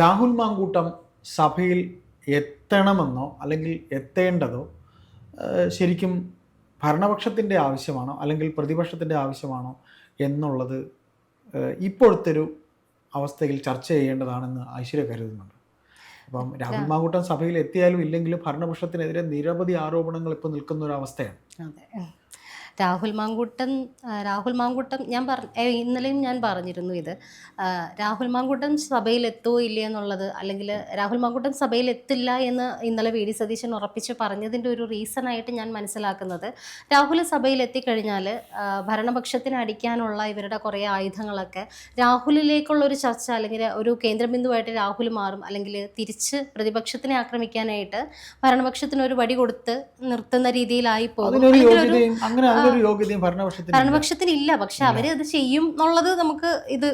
രാഹുൽ മാങ്കൂട്ടം സഭയിൽ എത്തണമെന്നോ അല്ലെങ്കിൽ എത്തേണ്ടതോ ശരിക്കും ഭരണപക്ഷത്തിന്റെ ആവശ്യമാണോ അല്ലെങ്കിൽ പ്രതിപക്ഷത്തിന്റെ ആവശ്യമാണോ എന്നുള്ളത് ഇപ്പോഴത്തെ ഒരു അവസ്ഥയിൽ ചർച്ച ചെയ്യേണ്ടതാണെന്ന് ഐശ്വര്യ കരുതുന്നുണ്ട്. അപ്പം രാഹുൽ മാങ്കൂട്ടം സഭയിൽ എത്തിയാലും ഇല്ലെങ്കിലും ഭരണപക്ഷത്തിനെതിരെ നിരവധി ആരോപണങ്ങൾ ഇപ്പോൾ നിൽക്കുന്ന ഒരു അവസ്ഥയാണ്. രാഹുൽ മാങ്കൂട്ടൻ രാഹുൽ മാങ്കൂട്ടം ഞാൻ പറ ഇന്നലെയും ഞാൻ പറഞ്ഞിരുന്നു ഇത്. രാഹുൽ മാങ്കൂട്ടം സഭയിൽ എത്തുമോ ഇല്ല എന്നുള്ളത് അല്ലെങ്കിൽ രാഹുൽ മാങ്കൂട്ടം സഭയിൽ എത്തില്ല എന്ന് ഇന്നലെ വി. ഡി. സതീശൻ ഉറപ്പിച്ച് പറഞ്ഞതിന്റെ ഒരു റീസൺ ആയിട്ട് ഞാൻ മനസ്സിലാക്കുന്നത്. രാഹുൽ സഭയിൽ എത്തിക്കഴിഞ്ഞാൽ ഭരണപക്ഷത്തിന് അടിക്കാനുള്ള ഇവരുടെ കുറേ ആയുധങ്ങളൊക്കെ രാഹുലിലേക്കുള്ള ഒരു ചർച്ച അല്ലെങ്കിൽ ഒരു കേന്ദ്രബിന്ദുവായിട്ട് രാഹുൽ മാറും അല്ലെങ്കിൽ തിരിച്ച് പ്രതിപക്ഷത്തിനെ ആക്രമിക്കാനായിട്ട് ഭരണപക്ഷത്തിന് ഒരു വടി കൊടുത്ത് നിർത്തുന്ന രീതിയിലായി പോകും. ഒരു യോഗ്യതയും ഭരണപക്ഷത്തിന് ഇല്ല. ഭരണപക്ഷത്തിന് ഇല്ല. പക്ഷെ അവർ അത് ചെയ്യും എന്നുള്ളത് നമുക്ക് ഇത്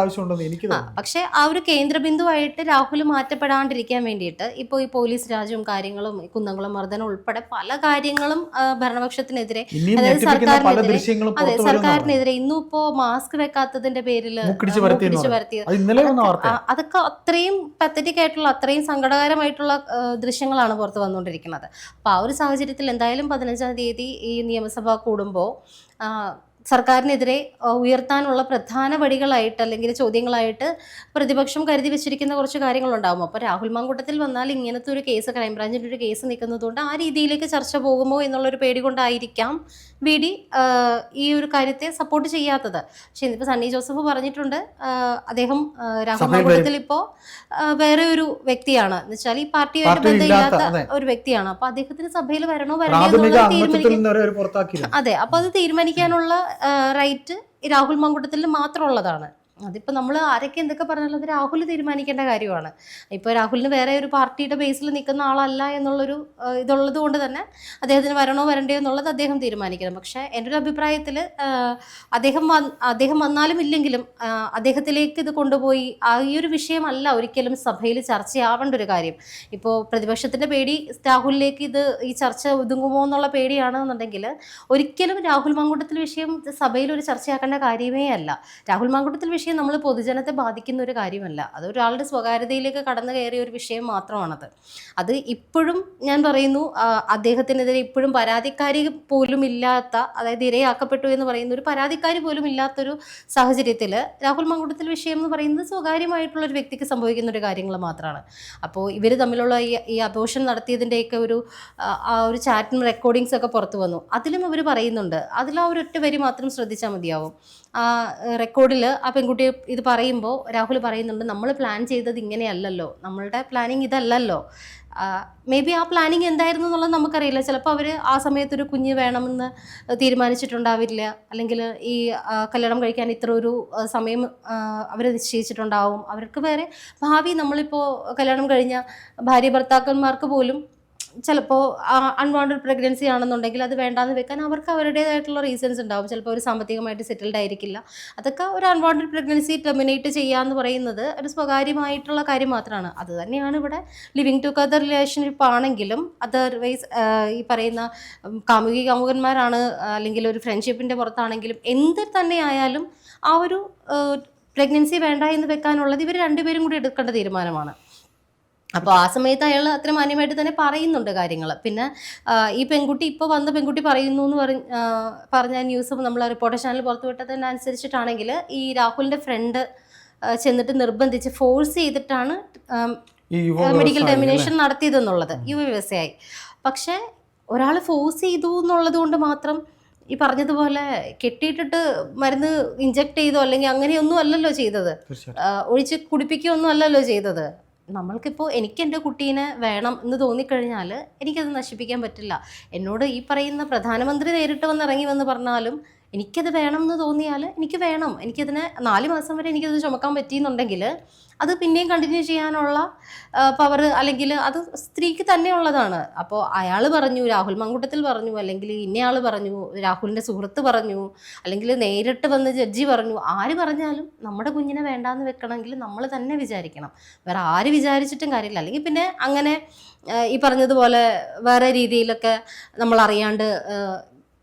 ആവശ്യമുണ്ടെന്ന് എനിക്ക് പക്ഷെ ആ ഒരു കേന്ദ്രബിന്ദുവായിട്ട് രാഹുൽ മാറ്റപ്പെടാണ്ടിരിക്കാൻ വേണ്ടിയിട്ട് ഇപ്പോൾ ഈ പോലീസ് രാജ്യവും കാര്യങ്ങളും കുന്നംകുളം മർദ്ദനം ഉൾപ്പെടെ പല കാര്യങ്ങളും ഭരണപക്ഷത്തിനെതിരെ അതായത് സർക്കാരിനെതിരെ- അതെ സർക്കാരിനെതിരെ ഇന്നും ഇപ്പോ മാസ്ക് വെക്കാത്തതിന്റെ പേരിൽ അതൊക്കെ അത്രയും പത്തറ്റിക് ആയിട്ടുള്ള അത്രയും സങ്കടകരമായിട്ടുള്ള ദൃശ്യങ്ങളാണ് പുറത്ത് വന്നുകൊണ്ടിരിക്കുന്നത്. അപ്പൊ ആ ഒരു സാഹചര്യത്തിൽ എന്തായാലും പതിനഞ്ചാം തീയതി ഈ നിയമസഭ കൂടുമ്പോൾ സർക്കാരിനെതിരെ ഉയർത്താനുള്ള പ്രധാന വടികളായിട്ട് അല്ലെങ്കിൽ ചോദ്യങ്ങളായിട്ട് പ്രതിപക്ഷം കരുതി വെച്ചിരിക്കുന്ന കുറച്ച് കാര്യങ്ങളുണ്ടാകും അപ്പോൾ രാഹുൽ മാങ്കൂട്ടത്തിൽ വന്നാൽ ഇങ്ങനത്തെ ഒരു കേസ് ക്രൈംബ്രാഞ്ചിന്റെ ഒരു കേസ് നിൽക്കുന്നതുകൊണ്ട് ആ രീതിയിലേക്ക് ചർച്ച പോകുമോ എന്നുള്ളൊരു പേടി കൊണ്ടായിരിക്കാം വി ഡി ഈ ഒരു കാര്യത്തെ സപ്പോർട്ട് ചെയ്യാത്തത്. പക്ഷെ ഇന്നിപ്പോൾ സണ്ണി ജോസഫ് പറഞ്ഞിട്ടുണ്ട് അദ്ദേഹം രാഹുൽ മാങ്കൂട്ടത്തിൽ ഇപ്പോൾ വേറെ ഒരു വ്യക്തിയാണ്. എന്ന് വെച്ചാൽ ഈ പാർട്ടിയുമായിട്ട് ബന്ധമില്ലാത്ത ഒരു വ്യക്തിയാണ്. അപ്പോൾ അദ്ദേഹത്തിന് സഭയിൽ വരണോ വരണോ എന്നുള്ളത് പുറത്താക്കിയിരുന്നു അതെ അപ്പോൾ അത് തീരുമാനിക്കാനുള്ള റൈറ്റ് രാഹുൽ മങ്കുട്ടത്തിൽ മാത്രമുള്ളതാണ്. അതിപ്പോൾ നമ്മൾ ആരൊക്കെ എന്തൊക്കെ പറഞ്ഞാലും അത് രാഹുൽ തീരുമാനിക്കേണ്ട കാര്യമാണ്. ഇപ്പോൾ രാഹുലിന് വേറെ ഒരു പാർട്ടിയുടെ ബേസിൽ നിൽക്കുന്ന ആളല്ല എന്നുള്ളൊരു ഇതുള്ളത് കൊണ്ട് തന്നെ അദ്ദേഹത്തിന് വരണോ വരണ്ടയോ എന്നുള്ളത് അദ്ദേഹം തീരുമാനിക്കണം. പക്ഷേ എന്റെ ഒരു അഭിപ്രായത്തിൽ അദ്ദേഹം അദ്ദേഹം വന്നാലും ഇല്ലെങ്കിലും അദ്ദേഹത്തിലേക്ക് ഇത് കൊണ്ടുപോയി ആ ഈ ഒരു വിഷയമല്ല ഒരിക്കലും സഭയിൽ ചർച്ചയാവേണ്ട ഒരു കാര്യം. ഇപ്പോൾ പ്രതിപക്ഷത്തിന്റെ പേടി രാഹുലിലേക്ക് ഇത് ഈ ചർച്ച ഒതുങ്ങുമോ എന്നുള്ള പേടിയാണെന്നുണ്ടെങ്കിൽ ഒരിക്കലും രാഹുൽ മാങ്കൂട്ടത്തിൽ വിഷയം സഭയിൽ ഒരു ചർച്ചയാക്കേണ്ട കാര്യമേ അല്ല. രാഹുൽ മാങ്കൂട്ടത്തിൽ വിഷയം നമ്മൾ പൊതുജനത്തെ ബാധിക്കുന്ന ഒരു കാര്യമല്ല. അത് ഒരാളുടെ സ്വകാര്യതയിലേക്ക് കടന്നു കയറിയ ഒരു വിഷയം മാത്രമാണത്. അത് ഇപ്പോഴും ഞാൻ പറയുന്നു അദ്ദേഹത്തിനെതിരെ ഇപ്പോഴും പരാതിക്കാരി പോലും ഇല്ലാത്ത അതായത് ഇരയാക്കപ്പെട്ടു എന്ന് പറയുന്ന ഒരു പരാതിക്കാരി പോലും ഇല്ലാത്തൊരു സാഹചര്യത്തിൽ രാഹുൽ മങ്കുടത്തിൽ വിഷയം എന്ന് പറയുന്നത് സ്വകാര്യമായിട്ടുള്ള ഒരു വ്യക്തിക്ക് സംഭവിക്കുന്ന ഒരു കാര്യങ്ങൾ മാത്രമാണ് അപ്പോൾ ഇവർ തമ്മിലുള്ള ഈ ഈ അബോഷൻ നടത്തിയതിന്റെയൊക്കെ ഒരു ആ ഒരു ചാറ്റും റെക്കോർഡിങ്സ് ഒക്കെ പുറത്തു വന്നു. അതിലും അവർ പറയുന്നുണ്ട് അതിൽ ആ ഒരു ഒറ്റ വരി മാത്രം ശ്രദ്ധിച്ചാൽ മതിയാവും. ആ റെക്കോർഡിൽ ആ പെൺകുട്ടി ഇത് പറയുമ്പോൾ രാഹുൽ പറയുന്നുണ്ട് നമ്മൾ പ്ലാൻ ചെയ്തത് ഇങ്ങനെയല്ലല്ലോ. നമ്മളുടെ പ്ലാനിങ് ഇതല്ലല്ലോ. മേ ബി ആ പ്ലാനിങ് എന്തായിരുന്നു എന്നുള്ളത് നമുക്കറിയില്ല. ചിലപ്പോൾ അവർ ആ സമയത്ത് ഒരു കുഞ്ഞ് വേണമെന്ന് തീരുമാനിച്ചിട്ടുണ്ടാവില്ല. അല്ലെങ്കിൽ ഈ കല്യാണം കഴിക്കാൻ ഇത്ര ഒരു സമയം അവർ നിശ്ചയിച്ചിട്ടുണ്ടാവും. അവർക്ക് വേറെ ഭാവി നമ്മളിപ്പോൾ കല്യാണം കഴിഞ്ഞ ഭാര്യ ഭർത്താക്കന്മാർക്ക് പോലും ചിലപ്പോൾ അൺവാണ്ടഡ് പ്രഗ്നൻസി ആണെന്നുണ്ടെങ്കിൽ അത് വേണ്ടാന്ന് വെക്കാൻ അവർക്ക് അവരുടേതായിട്ടുള്ള റീസൺസ് ഉണ്ടാവും. ചിലപ്പോൾ അവർ സാമ്പത്തികമായിട്ട് സെറ്റിൽഡ് ആയിരിക്കില്ല. അതൊക്കെ ഒരു അൺവാണ്ടഡ് പ്രഗ്നൻസി ടെർമിനേറ്റ് ചെയ്യുക എന്ന് പറയുന്നത് ഒരു സ്വകാര്യമായിട്ടുള്ള കാര്യം മാത്രമാണ് അത് തന്നെയാണ് ഇവിടെ ലിവിങ് ടുഗദർ റിലേഷൻഷിപ്പ് ആണെങ്കിലും അതർവൈസ് ഈ പറയുന്ന കാമുകി കാമുകന്മാരാണ് അല്ലെങ്കിൽ ഒരു ഫ്രണ്ട്ഷിപ്പിന്റെ പുറത്താണെങ്കിലും എന്ത് തന്നെ ആയാലും ആ ഒരു പ്രഗ്നൻസി വേണ്ട എന്ന് വെക്കാനുള്ളത് ഇവർ രണ്ടുപേരും കൂടി എടുക്കേണ്ട തീരുമാനമാണ്. അപ്പോൾ ആ സമയത്ത് അയാൾ അത്ര മാന്യമായിട്ട് തന്നെ പറയുന്നുണ്ട് കാര്യങ്ങൾ പിന്നെ ഈ പെൺകുട്ടി ഇപ്പോൾ വന്ന പെൺകുട്ടി പറയുന്നു എന്ന് പറഞ്ഞ പറഞ്ഞ ന്യൂസ് നമ്മൾ റിപ്പോർട്ടർ ചാനൽ പുറത്തു വിട്ടതിനനുസരിച്ചിട്ടാണെങ്കിൽ ഈ രാഹുലിന്റെ ഫ്രണ്ട് ചെന്നിട്ട് നിർബന്ധിച്ച് ഫോഴ്സ് ചെയ്തിട്ടാണ് മെഡിക്കൽ ടെർമിനേഷൻ നടത്തിയതെന്നുള്ളത് യുവ വ്യവസായി. പക്ഷേ ഒരാൾ ഫോഴ്സ് ചെയ്തു എന്നുള്ളത് കൊണ്ട് മാത്രം ഈ പറഞ്ഞതുപോലെ കെട്ടിയിട്ടിട്ട് മരുന്ന് ഇഞ്ചക്ട് ചെയ്തോ അല്ലെങ്കിൽ അങ്ങനെയൊന്നും അല്ലല്ലോ ചെയ്തത്. ഒഴിച്ച് കുടിപ്പിക്കുകയൊന്നും അല്ലല്ലോ ചെയ്തത്. നമ്മൾക്കിപ്പോൾ എനിക്ക് എന്റെ കുട്ടീനെ വേണം എന്ന് തോന്നിക്കഴിഞ്ഞാൽ എനിക്കത് നശിപ്പിക്കാൻ പറ്റില്ല. എന്നോട് ഈ പറയുന്ന പ്രധാനമന്ത്രി നേരിട്ട് വന്ന് ഇറങ്ങി വന്ന് പറഞ്ഞാലും എനിക്കത് വേണം എന്ന് തോന്നിയാൽ എനിക്ക് വേണം. എനിക്കതിനെ നാല് മാസം വരെ എനിക്കത് ചുമക്കാൻ പറ്റിയെന്നുണ്ടെങ്കിൽ അത് പിന്നെയും കണ്ടിന്യൂ ചെയ്യാനുള്ള പവർ അല്ലെങ്കിൽ അത് സ്ത്രീക്ക് തന്നെ ഉള്ളതാണ് അപ്പോൾ അയാൾ പറഞ്ഞു രാഹുൽ മങ്കുട്ടത്തിൽ പറഞ്ഞു അല്ലെങ്കിൽ ഇന്നയാൾ പറഞ്ഞു രാഹുലിന്റെ സുഹൃത്ത് പറഞ്ഞു അല്ലെങ്കിൽ നേരിട്ട് വന്ന് ജഡ്ജി പറഞ്ഞു. ആര് പറഞ്ഞാലും നമ്മുടെ കുഞ്ഞിനെ വേണ്ടാന്ന് വെക്കണമെങ്കിൽ നമ്മൾ തന്നെ വിചാരിക്കണം. വേറെ ആര് വിചാരിച്ചിട്ടും കാര്യമില്ല. അല്ലെങ്കിൽ പിന്നെ അങ്ങനെ ഈ പറഞ്ഞതുപോലെ വേറെ രീതിയിലൊക്കെ നമ്മൾ അറിയാണ്ട്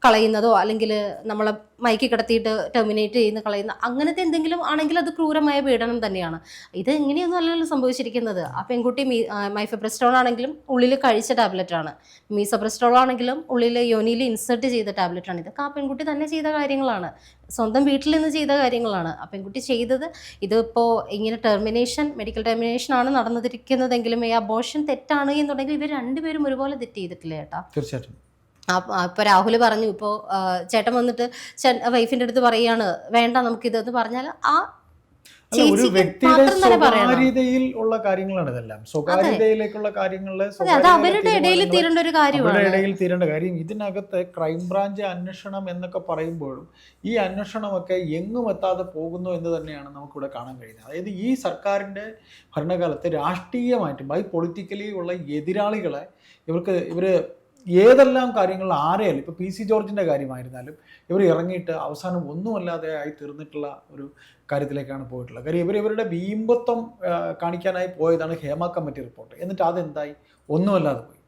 കളയുന്നതോ അല്ലെങ്കിൽ നമ്മളെ മയക്കി കിടത്തിയിട്ട് ടെർമിനേറ്റ് ചെയ്യുന്ന കളയുന്ന അങ്ങനത്തെ എന്തെങ്കിലും ആണെങ്കിൽ അത് ക്രൂരമായ പീഡനം തന്നെയാണ്. ഇത് ഇങ്ങനെയൊന്നും അല്ലല്ലോ സംഭവിച്ചിരിക്കുന്നത്. ആ പെൺകുട്ടി മീ മൈഫബ്രസ്റ്റോൾ ആണെങ്കിലും ഉള്ളിൽ കഴിച്ച ടാബ്ലറ്റ് ആണ്. മീസോബ്രസ്റ്റോൾ ആണെങ്കിലും ഉള്ളിൽ യോനിയിൽ ഇൻസേർട്ട് ചെയ്ത ടാബ്ലറ്റാണ് ഇതൊക്കെ ആ പെൺകുട്ടി തന്നെ ചെയ്ത കാര്യങ്ങളാണ്. സ്വന്തം വീട്ടിൽ നിന്ന് ചെയ്ത കാര്യങ്ങളാണ്. ആ പെൺകുട്ടി ചെയ്തത് ഇതിപ്പോൾ ഇങ്ങനെ ടെർമിനേഷൻ മെഡിക്കൽ ടെർമിനേഷൻ ആണ് നടന്നിരിക്കുന്നതെങ്കിലും ഈ അബോഷൻ തെറ്റാണ് എന്നുണ്ടെങ്കിൽ ഇവർ രണ്ടുപേരും ഒരുപോലെ തെറ്റ് ചെയ്തിട്ടില്ല ചേട്ടാ തീർച്ചയായിട്ടും. ഇപ്പോൾ രാഹുൽ പറഞ്ഞു ഇപ്പോൾ ചേട്ടൻ വന്നിട്ട് വൈഫിന്റെ അടുത്ത് പറയാണ് വേണ്ട നമുക്കിതെന്ന് പറഞ്ഞാൽ ആ ഒരു വ്യക്തിയുടെ സ്വകാര്യതയിൽ ഉള്ള കാര്യങ്ങളാണ് ഇതെല്ലാം. സ്വകാര്യതയിലേക്കുള്ള കാര്യങ്ങളിൽ അതെ അവരുടെ ഇടയിൽ തീരേണ്ട ഒരു കാര്യമാണ്. ഇടയിൽ തീരേണ്ട കാര്യം. ഇതിനകത്ത് ക്രൈംബ്രാഞ്ച് അന്വേഷണം എന്നൊക്കെ പറയുമ്പോഴും ഈ അന്വേഷണമൊക്കെ എങ്ങും എത്താതെ പോകുന്നു എന്ന് തന്നെയാണ് നമുക്കിവിടെ കാണാൻ കഴിയുന്നത്. അതായത് ഈ സർക്കാരിന്റെ ഭരണകാലത്ത് രാഷ്ട്രീയമായിട്ടും ബൈ പൊളിറ്റിക്കലി ഉള്ള എതിരാളികളെ ഇവർക്ക് ഇവർ ഏതെല്ലാം കാര്യങ്ങൾ ആരെയാലും ഇപ്പോൾ പി സി ജോർജിന്റെ കാര്യമായിരുന്നാലും ഇവർ ഇറങ്ങിയിട്ട് അവസാനം ഒന്നുമല്ലാതെ ആയി തീർന്നിട്ടുള്ള ഒരു കാര്യത്തിലേക്കാണ് പോയിട്ടുള്ളത്. കാര്യം ഇവർ ഇവരുടെ വീമ്പത്വം കാണിക്കാനായി പോയതാണ് ഹേമ കമ്മിറ്റി റിപ്പോർട്ട്. എന്നിട്ട് അതെന്തായി? ഒന്നുമല്ലാതെ പോയി.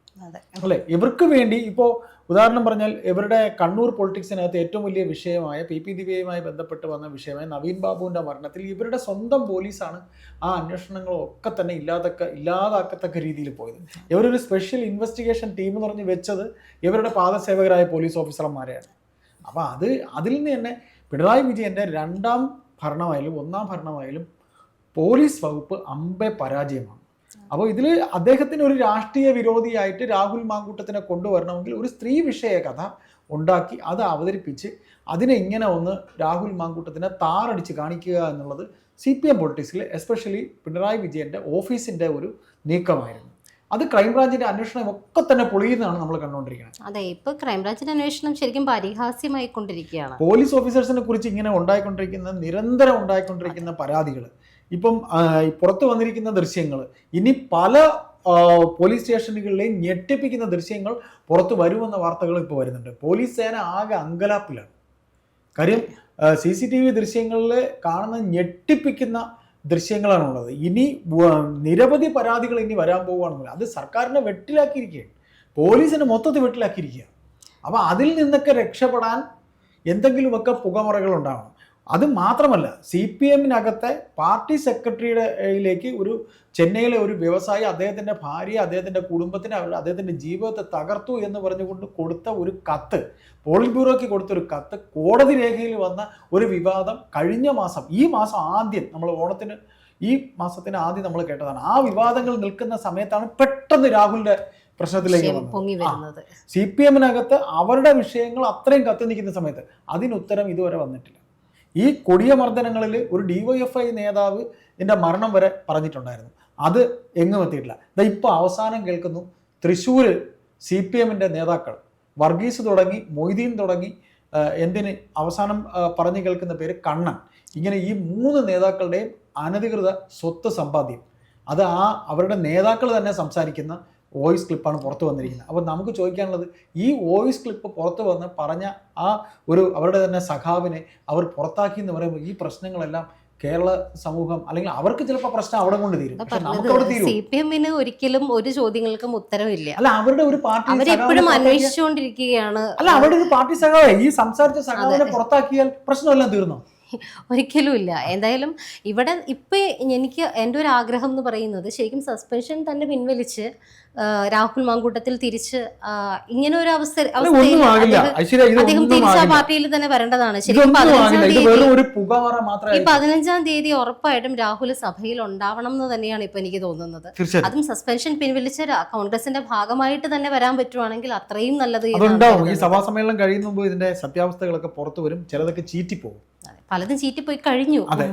അല്ലേ? ഇവർക്ക് വേണ്ടി ഇപ്പോൾ ഉദാഹരണം പറഞ്ഞാൽ ഇവരുടെ കണ്ണൂർ പൊളിറ്റിക്സിനകത്ത് ഏറ്റവും വലിയ വിഷയമായ പി പി ദിവ്യയുമായി ബന്ധപ്പെട്ട് വന്ന വിഷയമായ നവീൻ ബാബുവിന്റെ മരണത്തിൽ ഇവരുടെ സ്വന്തം പോലീസാണ് ആ അന്വേഷണങ്ങളൊക്കെ തന്നെ ഇല്ലാതക്ക ഇല്ലാതാക്കത്തക്ക രീതിയിൽ പോയത്. ഇവരൊരു സ്പെഷ്യൽ ഇൻവെസ്റ്റിഗേഷൻ ടീം എന്ന് പറഞ്ഞ് വെച്ചത് ഇവരുടെ പാദസേവകരായ പോലീസ് ഓഫീസർമാരെയാണ് അപ്പോൾ അത് അതിൽ നിന്ന് തന്നെ പിണറായി വിജയന്റെ രണ്ടാം ഭരണമായാലും ഒന്നാം ഭരണമായാലും പോലീസ് വകുപ്പ് അമ്പെ പരാജയമാണ്. അപ്പോൾ ഇതിൽ അദ്ദേഹത്തിന് ഒരു രാഷ്ട്രീയ വിരോധിയായിട്ട് രാഹുൽ മാങ്കൂട്ടത്തിനെ കൊണ്ടുവരണമെങ്കിൽ ഒരു സ്ത്രീ വിഷയ കഥ ഉണ്ടാക്കി അത് അവതരിപ്പിച്ച് അതിനെ ഇങ്ങനെ ഒന്ന് രാഹുൽ മാങ്കൂട്ടത്തിനെ താറടിച്ച് കാണിക്കുക എന്നുള്ളത് സി പി എം പൊളിറ്റിക്സിൽ എസ്പെഷ്യലി പിണറായി വിജയന്റെ ഓഫീസിന്റെ ഒരു നീക്കമായിരുന്നു. അത് ക്രൈംബ്രാഞ്ചിന്റെ അന്വേഷണം ഒക്കെ തന്നെ പൊളിയുന്നതാണ് നമ്മൾ കണ്ടുകൊണ്ടിരിക്കുന്നത്. അതെ ഇപ്പൊ ക്രൈംബ്രാഞ്ചിന്റെ അന്വേഷണം ശരിക്കും പരിഹാസ്യമായി കൊണ്ടിരിക്കുകയാണ് പോലീസ് ഓഫീസേഴ്സിനെ കുറിച്ച് ഇങ്ങനെ ഉണ്ടായിക്കൊണ്ടിരിക്കുന്ന നിരന്തരം ഉണ്ടായിക്കൊണ്ടിരിക്കുന്ന പരാതികൾ ഇപ്പം പുറത്തു വന്നിരിക്കുന്ന ദൃശ്യങ്ങൾ ഇനി പല പോലീസ് സ്റ്റേഷനുകളിലെയും ഞെട്ടിപ്പിക്കുന്ന ദൃശ്യങ്ങൾ പുറത്തു വരുമെന്ന വാർത്തകൾ ഇപ്പോൾ വരുന്നുണ്ട്. പോലീസ് സേന ആകെ അങ്കലാപ്പിലാണ്. കാര്യം സി സി ടി വി ദൃശ്യങ്ങളിൽ കാണുന്ന ഞെട്ടിപ്പിക്കുന്ന ദൃശ്യങ്ങളാണുള്ളത്. ഇനി നിരവധി പരാതികൾ ഇനി വരാൻ പോവുകയാണെന്നുള്ളത് അത് സർക്കാരിനെ വെട്ടിലാക്കിയിരിക്കുകയാണ്. പോലീസിനെ മൊത്തത്തിൽ വെട്ടിലാക്കിയിരിക്കുക അപ്പോൾ അതിൽ നിന്നൊക്കെ രക്ഷപ്പെടാൻ എന്തെങ്കിലുമൊക്കെ പുകമറകൾ ഉണ്ടാവണം. അത് മാത്രമല്ല സി പി എമ്മിനകത്തെ പാർട്ടി സെക്രട്ടറിയിലേക്ക് ഒരു ചെന്നൈയിലെ ഒരു വ്യവസായി അദ്ദേഹത്തിന്റെ ഭാര്യ അദ്ദേഹത്തിന്റെ കുടുംബത്തിന് അവർ അദ്ദേഹത്തിന്റെ ജീവിതത്തെ തകർത്തു എന്ന് പറഞ്ഞുകൊണ്ട് കൊടുത്ത ഒരു കത്ത് പോളിറ്റ് ബ്യൂറോയ്ക്ക് കൊടുത്ത ഒരു കത്ത് കോടതി രേഖയിൽ വന്ന ഒരു വിവാദം കഴിഞ്ഞ മാസം ഈ മാസം ആദ്യം നമ്മൾ ഓണത്തിന് ഈ മാസത്തിന് ആദ്യം നമ്മൾ കേട്ടതാണ്. ആ വിവാദങ്ങൾ നിൽക്കുന്ന സമയത്താണ് പെട്ടെന്ന് രാഹുലിന്റെ പ്രശ്നത്തിലേക്ക് വന്നത്. സി പി എമ്മിനകത്ത് അവരുടെ വിഷയങ്ങൾ അത്രയും കത്തി നിൽക്കുന്ന സമയത്ത് അതിനുത്തരം ഇതുവരെ വന്നിട്ടില്ല. ഈ കൊടിയ മർദ്ദനങ്ങളിൽ ഒരു ഡിവൈഎഫ്ഐ നേതാവ് ഇതിന്റെ മരണം വരെ പറഞ്ഞിട്ടുണ്ടായിരുന്നു. അത് എങ്ങും എത്തിയിട്ടില്ല. ദാ ഇപ്പോൾ അവസാനം കേൾക്കുന്നു തൃശ്ശൂർ സി പി എമ്മിന്റെ നേതാക്കൾ വർഗീസ് തുടങ്ങി മൊയ്തീൻ തുടങ്ങി എന്തിന് അവസാനം പറഞ്ഞു കേൾക്കുന്ന പേര് കണ്ണൻ. ഇങ്ങനെ ഈ മൂന്ന് നേതാക്കളുടെയും അനധികൃത സ്വത്ത് സമ്പാദ്യം. അത് ആ അവരുടെ നേതാക്കൾ തന്നെ സംസാരിക്കുന്ന വോയിസ് ക്ലിപ്പാണ് പുറത്തു വന്നിരിക്കുന്നത്. അപ്പോൾ നമുക്ക് ചോദിക്കാനുള്ളത് ഈ വോയിസ് ക്ലിപ്പ് പുറത്തു വന്ന് പറഞ്ഞ ആ ഒരു അവരുടെ തന്നെ സഖാവിനെ അവർ പുറത്താക്കി എന്ന് പറയുമ്പോൾ ഈ പ്രശ്നങ്ങളെല്ലാം കേരള സമൂഹം അല്ലെങ്കിൽ അവർക്ക് ചിലപ്പോൾ പ്രശ്നം അവിടെ കൊണ്ട് തീരും. സി പി എമ്മിന് ഒരിക്കലും ഒരു ചോദ്യങ്ങൾക്കും ഉത്തരവില്ല അല്ല അവരുടെ ഒരു പാർട്ടി അവരെപ്പോഴും അന്വേഷിച്ചുകൊണ്ടിരിക്കുകയാണ്. അല്ല അവരുടെ ഒരു പാർട്ടി സഖാവേ ഈ സംസാരിച്ച സഖാവിനെ പുറത്താക്കിയാൽ പ്രശ്നമെല്ലാം തീർന്നോ? ഒരിക്കലും ഇല്ല. എന്തായാലും ഇവിടെ ഇപ്പൊ എനിക്ക് എന്റെ ഒരു ആഗ്രഹം എന്ന് പറയുന്നത് ശരിക്കും സസ്പെൻഷൻ തന്നെ പിൻവലിച്ച് രാഹുൽ മാങ്കൂട്ടത്തിൽ തിരിച്ച് ഇങ്ങനെ ഒരു അവസ്ഥ അവസ്ഥയിൽ അദ്ദേഹം- തിരിച്ച് ആ പാർട്ടിയിൽ തന്നെ വരേണ്ടതാണ്. ശരിക്കും പതിനഞ്ചാം തീയതി ഈ പതിനഞ്ചാം തീയതി ഉറപ്പായിട്ടും രാഹുൽ സഭയിൽ ഉണ്ടാവണം എന്ന് തന്നെയാണ് ഇപ്പൊ എനിക്ക് തോന്നുന്നത്. അതും സസ്പെൻഷൻ പിൻവലിച്ച കോൺഗ്രസിന്റെ ഭാഗമായിട്ട് തന്നെ വരാൻ പറ്റുവാണെങ്കിൽ അത്രയും നല്ലത് ഈ സഭാ സമ്മേളനം കഴിയുന്ന മുമ്പ് ഇതിന്റെ സത്യാവസ്ഥകളൊക്കെ പുറത്തു വരും. ചിലതൊക്കെ ചീറ്റിപ്പോകും. പലതും ചീറ്റിപ്പോയി കഴിഞ്ഞു അതെ.